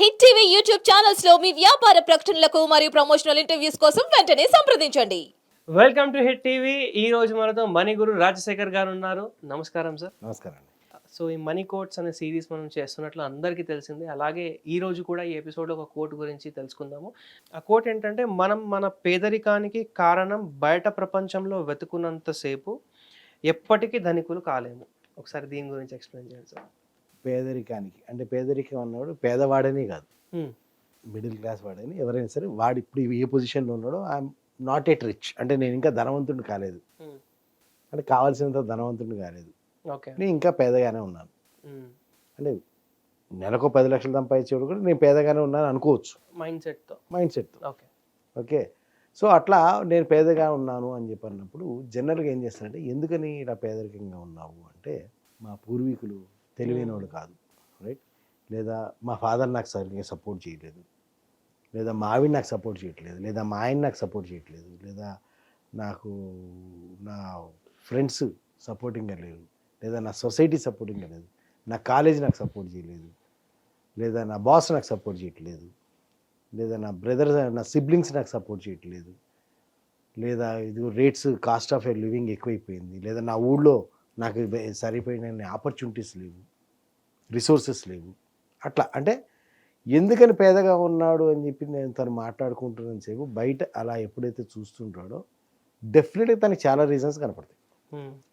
Hit TV YouTube ఛానల్స్లో మీ వ్యాపార ప్రకటనలకు మరియు ప్రమోషనల్ ఇంటర్వ్యూస్ కోసం వెంటనే సంప్రదించండి. Welcome to Hit TV. ఈ రోజు మనతో మణి గురు రాజశేఖర్ గారు ఉన్నారు. నమస్కారం సార్. నమస్కారం. సో ఈ మనీ కోట్స్ అనే సిరీస్ మనం చేస్తున్నట్లు అందరికీ తెలిసిందే. అలాగే ఈ రోజు కూడా ఈ ఎపిసోడ్లో ఒక కోట్ గురించి తెలుసుకుందాము. ఆ కోట్ ఏంటంటే మనం మన పేదరికానికి కారణం బయట ప్రపంచంలో వెతుకున్నంతసేపు ఎప్పటికీ ధనికులు కాలేము. ఒకసారి దీని గురించి ఎక్స్ప్లెయిన్ చేయండి సార్. పేదరికానికి అంటే పేదరికం అన్నవాడు పేదవాడని కాదు. మిడిల్ క్లాస్ వాడని ఎవరైనా సరే వాడు ఇప్పుడు ఏ పొజిషన్లో ఉన్నాడో ఐఎమ్ నాట్ ఎట్ రిచ్. అంటే నేను ఇంకా ధనవంతుడిని కాలేదు. అంటే కావాల్సినంత ధనవంతుడిని కాలేదు. ఓకే. నేను ఇంకా పేదగానే ఉన్నాను. అంటే నెలకు పది లక్షలు సంపాదించేవాడు కూడా నేను పేదగానే ఉన్నాను అనుకోవచ్చు. Mind సెట్తో. Mind set okay. Okay. So అట్లా నేను పేదగా ఉన్నాను అని చెప్పి అన్నప్పుడు జనరల్గా ఏం చేస్తానంటే ఎందుకని ఇలా పేదరికంగా ఉన్నావు అంటే మా పూర్వీకులు తెలివైన వాళ్ళు కాదు. రైట్ లేదా మా ఫాదర్ నాకు సరిగ్గా సపోర్ట్ చేయలేదు లేదా మా ఆవిడ నాకు సపోర్ట్ చేయట్లేదు. లేదా మా ఆయన నాకు సపోర్ట్ చేయట్లేదు. లేదా నాకు నా ఫ్రెండ్స్ సపోర్టింగ్గా లేరు. లేదా నా సొసైటీ సపోర్టింగ్గా లేదు. నా కాలేజ్ నాకు సపోర్ట్ చేయలేదు. లేదా నా బాస్ నాకు సపోర్ట్ చేయట్లేదు. లేదా నా బ్రదర్ నా సిబ్లింగ్స్ నాకు సపోర్ట్ చేయట్లేదు. లేదా ఇది రేట్స్ కాస్ట్ ఆఫ్ లివింగ్ ఎక్కువైపోయింది. లేదా నా ఊళ్ళో నాకు సరిపోయిన ఆపర్చునిటీస్ లేవు. రిసోర్సెస్ లేవు. అట్లా అంటే ఎందుకని పేదగా ఉన్నాడు అని చెప్పి నేను తను మాట్లాడుకుంటున్నాను సేపు బయట అలా ఎప్పుడైతే చూస్తుంటాడో డెఫినెట్గా తనకి చాలా రీజన్స్ కనపడతాయి.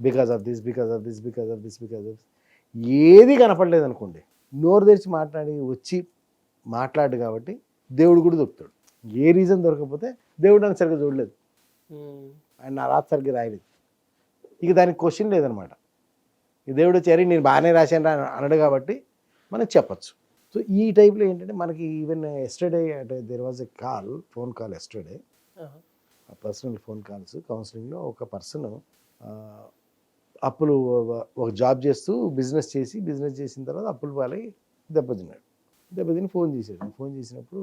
Because of this because of this because of this because of ఏది కనపడలేదు అనుకోండి. నోరు తెరిచి మాట్లాడి వచ్చి మాట్లాడు కాబట్టి దేవుడు కూడా దొరుకుతాడు. ఏ రీజన్ దొరకకపోతే దేవుడు నన్ను సరిగ్గా చూడలేదు. ఆయన నా రాత సరిగ్గా రాయలేదు. ఇక దానికి క్వశ్చన్ లేదనమాట దేవుడు "అరే, నేను బాగానే రాశాను రా" అని అనడు కాబట్టి మనకు చెప్పచ్చు. సో ఈ టైప్లో ఏంటంటే మనకి ఈవెన్ ఎస్టర్డే అంటే there was a call phone call yesterday personal phone calls కౌన్సిలింగ్లో ఒక పర్సన్ అప్పులు ఒక జాబ్ చేస్తూ బిజినెస్ చేసి బిజినెస్ చేసిన తర్వాత అప్పులు పాలై దెబ్బతిన్నాడు. దెబ్బతిని ఫోన్ చేశాడు. ఫోన్ చేసినప్పుడు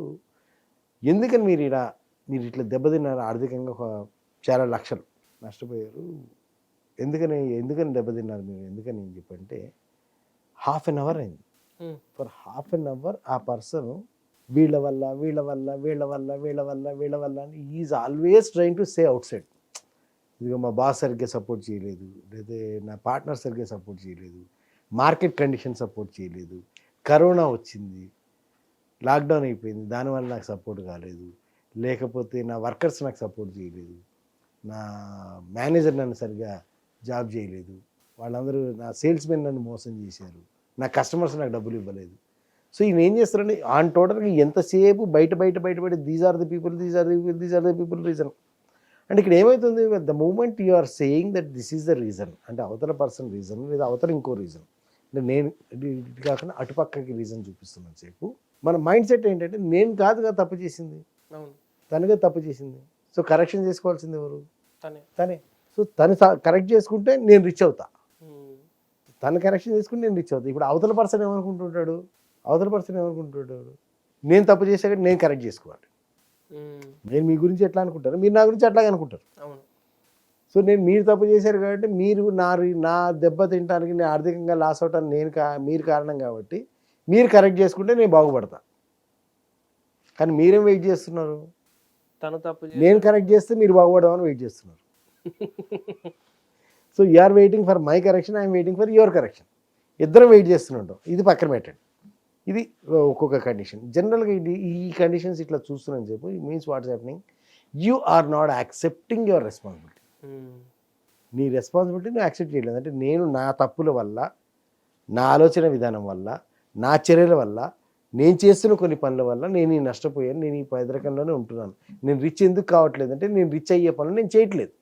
ఎందుకని మీరు ఇలా మీరు ఇట్లా దెబ్బతిన్నారు? ఆర్థికంగా ఒక చాలా లక్షలు నష్టపోయారు. ఎందుకని ఎందుకని దెబ్బతిన్నారు మీరు? ఎందుకని నేను చెప్పంటే హాఫ్ అన్ అవర్ అయింది. ఫర్ హాఫ్ అన్ అవర్ ఆ పర్సన్ వీళ్ళ వల్ల వీళ్ళ వల్ల వీళ్ళ వల్ల వీళ్ళ వల్ల వీళ్ళ వల్ల అని is always trying to say outside. ఇదిగో మా బాస్ సరిగ్గా సపోర్ట్ చేయలేదు. లేదా నా పార్ట్నర్ సరిగ్గా సపోర్ట్ చేయలేదు. మార్కెట్ కండిషన్ సపోర్ట్ చేయలేదు. కరోనా వచ్చింది. లాక్డౌన్ అయిపోయింది. దానివల్ల నాకు సపోర్ట్ కాలేదు. లేకపోతే నా వర్కర్స్ నాకు సపోర్ట్ చేయలేదు. నా మేనేజర్ నన్ను సరిగ్గా జాబ్ చేయలేదు. వాళ్ళందరూ నా సేల్స్ మెన్ నన్ను మోసం చేశారు. నా కస్టమర్స్ నాకు డబ్బులు ఇవ్వలేదు. సో ఈయన ఏం చేస్తారండి ఆన్ టోటల్గా ఎంతసేపు బయట బయట బయట బయట these are the people these are the people these are the people reason అంటే ఇక్కడ ఏమవుతుంది the moment you are saying that this is the reason అంటే అవతల పర్సన్ రీజన్ లేదా అవతల ఇంకో రీజన్ అంటే నేను ఇది కాకుండా అటుపక్కకి రీజన్ చూపిస్తున్నాను సేపు. మన మైండ్ సెట్ ఏంటంటే నేను కాదుగా తప్పు చేసింది. అవును. తనగా తప్పు చేసింది. సో కరెక్షన్ చేసుకోవాల్సింది ఎవరు? తనే. తనే. సో తను కరెక్ట్ చేసుకుంటే నేను రిచ్ అవుతా. తను కరెక్షన్ చేసుకుంటే నేను రిచ్ అవుతా. ఇప్పుడు అవతల పర్సన్ ఏమనుకుంటుంటాడు? అవతల పర్సన్ ఏమనుకుంటుంటాడు? నేను తప్పు చేశాక నేను కరెక్ట్ చేసుకోవాలి. నేను మీ గురించి ఎట్లా అనుకుంటారు? మీరు నా గురించి అట్లాగే అనుకుంటారు. సో నేను మీరు తప్పు చేశారు కాబట్టి మీరు నా రి- నా దెబ్బ తినడానికి నేను ఆర్థికంగా లాస్ అవటానికి నేను కా మీరు కారణం కాబట్టి మీరు కరెక్ట్ చేసుకుంటే నేను బాగుపడతా. కానీ మీరేం వెయిట్ చేస్తున్నారు? తను తప్పు నేను కరెక్ట్ చేస్తే మీరు బాగుపడమని వెయిట్ చేస్తున్నారు. So you are waiting for my correction I'm waiting for your correction ఇద్దరం వెయిట్ చేస్తుంటాం ఇది పక్కన పెట్టండి. ఇది ఒక్కొక్క కండిషన్ జనరల్గా ఇది ఈ కండిషన్స్ ఇట్లా చూస్తున్నాను చెప్పు. Means what's happening you are not accepting your responsibility. నీ రెస్పాన్సిబిలిటీ నువ్వు యాక్సెప్ట్ చేయలేదు. అంటే నేను నా తప్పుల వల్ల నా ఆలోచన విధానం వల్ల నా చర్యల వల్ల నేను చేస్తున్న కొన్ని పనుల వల్ల నేను ఈ నష్టపోయాను నేను ఈ పేదరికంలోనే ఉంటున్నాను. నేను రిచ్ ఎందుకు కావట్లేదు? అంటే నేను రిచ్ అయ్యే పనులు నేను చేయట్లేదు.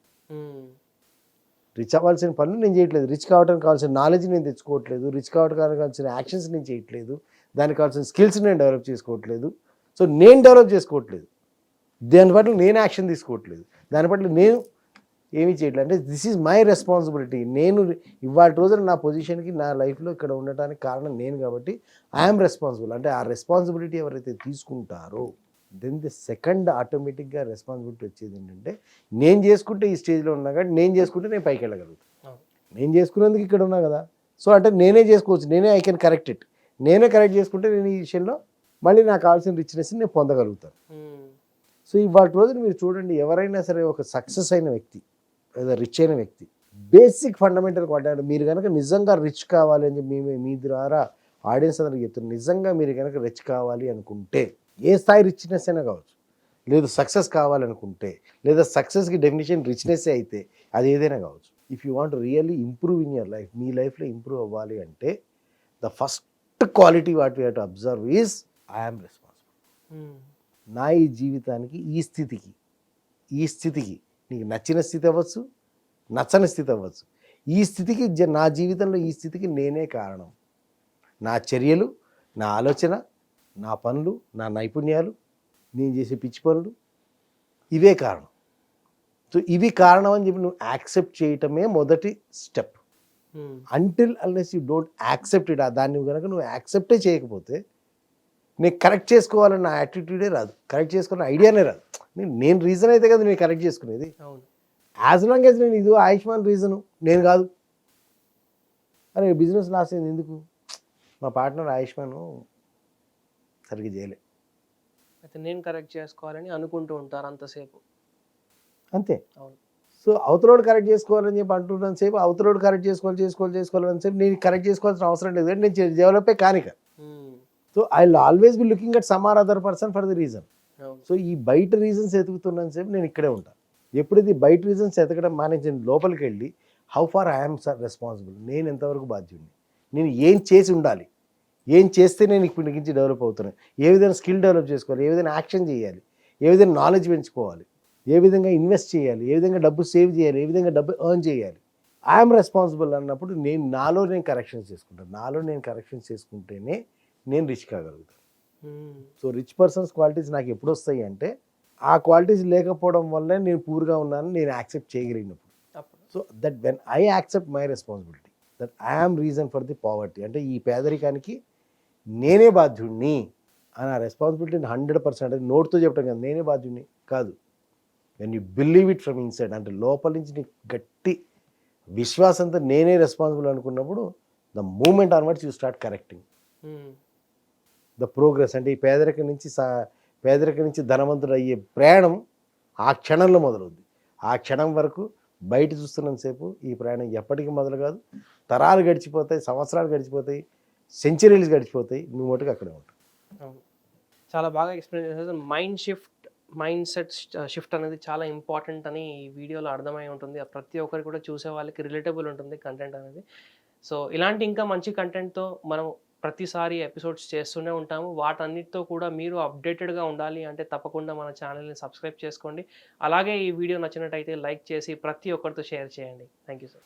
రిచ్ అవ్వాల్సిన పనులు నేను చేయట్లేదు. రిచ్ కావడానికి కావాల్సిన నాలెడ్జ్ నేను తెచ్చుకోవట్లేదు. రిచ్ కావడానికి కావాల్సిన యాక్షన్స్ నేను చేయట్లేదు. దానికి కావాల్సిన స్కిల్స్ నేను డెవలప్ చేసుకోవట్లేదు. సో నేను డెవలప్ చేసుకోవట్లేదు. దాని పట్ల నేను యాక్షన్ తీసుకోవట్లేదు. దాని పట్ల నేను ఏమీ చేయట్లేదు. అంటే దిస్ ఈజ్ మై రెస్పాన్సిబిలిటీ నేను ఇవాళ రోజున నా పొజిషన్కి నా లైఫ్లో ఇక్కడ ఉండటానికి కారణం నేను కాబట్టి ఐఎమ్ రెస్పాన్సిబుల్ అంటే ఆ రెస్పాన్సిబిలిటీ ఎవరైతే తీసుకుంటారో దెన్ ది సెకండ్ ఆటోమేటిక్గా రెస్పాన్సిబిలిటీ వచ్చేది ఏంటంటే నేను చేసుకుంటే ఈ స్టేజ్లో ఉన్నా కానీ నేను చేసుకుంటే నేను పైకి వెళ్ళగలుగుతాను. నేను చేసుకున్నందుకు ఇక్కడ ఉన్నా కదా. సో అంటే నేనే చేసుకోవచ్చు. నేనే ఐ కెన్ కరెక్ట్ ఇట్ నేనే కరెక్ట్ చేసుకుంటే నేను ఈ విషయంలో మళ్ళీ నాకు కావాల్సిన రిచ్నెస్ నేను పొందగలుగుతాను. సో ఇవాళ రోజున మీరు చూడండి ఎవరైనా సరే ఒక సక్సెస్ అయిన వ్యక్తి లేదా రిచ్ అయిన వ్యక్తి బేసిక్ ఫండమెంటల్ క్వాలిటీ మీరు కనుక నిజంగా రిచ్ కావాలి అని చెప్పి మీ మీ ద్వారా ఆడియన్స్ అందరికి చెప్తున్నారు. నిజంగా మీరు కనుక రిచ్ కావాలి అనుకుంటే ఏ స్థాయి రిచ్నెస్ అయినా కావచ్చు. లేదు సక్సెస్ కావాలనుకుంటే లేదా సక్సెస్కి డెఫినేషన్ రిచ్నెస్ అయితే అది ఏదైనా కావచ్చు. If you want really improve in your life మీ లైఫ్లో ఇంప్రూవ్ అవ్వాలి అంటే the first quality what we to observe is I'm responsible. నా ఈ జీవితానికి ఈ స్థితికి ఈ స్థితికి నీకు నచ్చిన స్థితి అవ్వచ్చు నచ్చని స్థితి అవ్వచ్చు. ఈ స్థితికి జ- నా జీవితంలో ఈ స్థితికి నేనే కారణం. నా చర్యలు నా ఆలోచన నా పనులు నా నైపుణ్యాలు నేను చేసే పిచ్చి పనులు ఇవే కారణం. సో ఇవి కారణం అని చెప్పి నువ్వు యాక్సెప్ట్ చేయటమే మొదటి step. Until unless you don't accept it దాన్ని కనుక నువ్వు యాక్సెప్టే చేయకపోతే నేను కరెక్ట్ చేసుకోవాలన్న యాటిట్యూడే రాదు. కరెక్ట్ చేసుకున్న ఐడియానే రాదు. నేను నేను రీజన్ అయితే కదా నేను కరెక్ట్ చేసుకునేది. అవును. యాజ్ లాంగ్ యాజ్ నేను ఇది ఆయుష్మాన్ రీజను నేను కాదు. అరే బిజినెస్ లాస్ అయింది ఎందుకు? మా పార్ట్నర్ ఆయుష్మాన్ సరిగ్గా చేయలే. అయితే నేను కరెక్ట్ చేసుకోవాలని అనుకుంటూ ఉంటారు అంతసేపు. అంతే. అవును. సో అవతలోడు కరెక్ట్ చేసుకోవాలని చెప్పి అంటున్నాను సేపు అవతలోడు కరెక్ట్ చేసుకోవాలి చేసుకోవాలి చేసుకోవాలని చెప్పి నేను కరెక్ట్ చేసుకోవాల్సిన అవసరం లేదు. నేను develop కానిక. So I always be looking at some or other person for the reason so ఈ బయట రీజన్స్ ఎతుకుతున్నాను సేపు నేను ఇక్కడే ఉంటాను ఎప్పుడైతే బయట రీజన్స్ ఎతకడం మానేసి లోపలికి వెళ్ళి how far I'm sir responsible నేను ఎంతవరకు బాధ్యుడిని? నేను ఏం చేసి ఉండాలి? ఏం చేస్తే నేను ఇప్పుడు నుంచి డెవలప్ అవుతున్నాను ఏ విధంగా స్కిల్ డెవలప్ చేసుకోవాలి ఏ విధంగా యాక్షన్ చేయాలి ఏ విధంగా నాలెడ్జ్ పెంచుకోవాలి ఏ విధంగా ఇన్వెస్ట్ చేయాలి ఏ విధంగా డబ్బు సేవ్ చేయాలి ఏ విధంగా డబ్బు ఎర్న్ చేయాలి. ఐఎమ్ రెస్పాన్సిబుల్ అన్నప్పుడు నేను నాలో నేను కరెక్షన్స్ చేసుకుంటాను. నాలో నేను కరెక్షన్స్ చేసుకుంటేనే నేను రిచ్ కాగలుగుతాను. సో రిచ్ పర్సన్స్ క్వాలిటీస్ నాకు ఎప్పుడు వస్తాయి అంటే ఆ క్వాలిటీస్ లేకపోవడం వల్లే నేను పూర్గా ఉన్నాను నేను accept చేయగలిగినప్పుడు. So that when I accept my responsibility that I am reason for the poverty అంటే ఈ పేదరికానికి నేనే బాధ్యుడిని అని ఆ రెస్పాన్సిబిలిటీని హండ్రెడ్ పర్సెంట్ అంటే నోట్తో చెప్పడం కాదు నేనే బాధ్యుడిని కాదు. When you believe it from inside అంటే లోపల నుంచి నీకు గట్టి విశ్వాసంతో నేనే రెస్పాన్సిబుల్ అనుకున్నప్పుడు the moment onwards you start correcting. The progress అంటే ఈ పేదరికం నుంచి సా పేదరికం నుంచి ధనవంతుడు అయ్యే ప్రయాణం ఆ క్షణంలో మొదలవుద్ది. ఆ క్షణం వరకు బయట చూస్తున్నంతసేపు ఈ ప్రయాణం ఎప్పటికీ మొదలు కాదు. తరాలు గడిచిపోతాయి సంవత్సరాలు గడిచిపోతాయి సెంచరీలు గడిచిపోతాయి నువ్వు మటుకు అక్కడే ఉంటావు. చాలా బాగా ఎక్స్ప్లెయిన్ చేశారు. Mind shift mind set shift అనేది చాలా ఇంపార్టెంట్ అని ఈ వీడియోలో అర్థమై ఉంటుంది. ప్రతి ఒక్కరికి కూడా చూసే వాళ్ళకి రిలేటబుల్ ఉంటుంది కంటెంట్ అనేది. సో ఇలాంటి ఇంకా మంచి కంటెంట్తో మనం ప్రతిసారి ఎపిసోడ్స్ చేస్తూనే ఉంటాము. వాటన్నిటితో కూడా మీరు అప్డేటెడ్గా ఉండాలి అంటే తప్పకుండా మన ఛానల్ని సబ్స్క్రైబ్ చేసుకోండి. అలాగే ఈ వీడియో నచ్చినట్టయితే లైక్ చేసి ప్రతి ఒక్కరితో షేర్ చేయండి. Thank you sir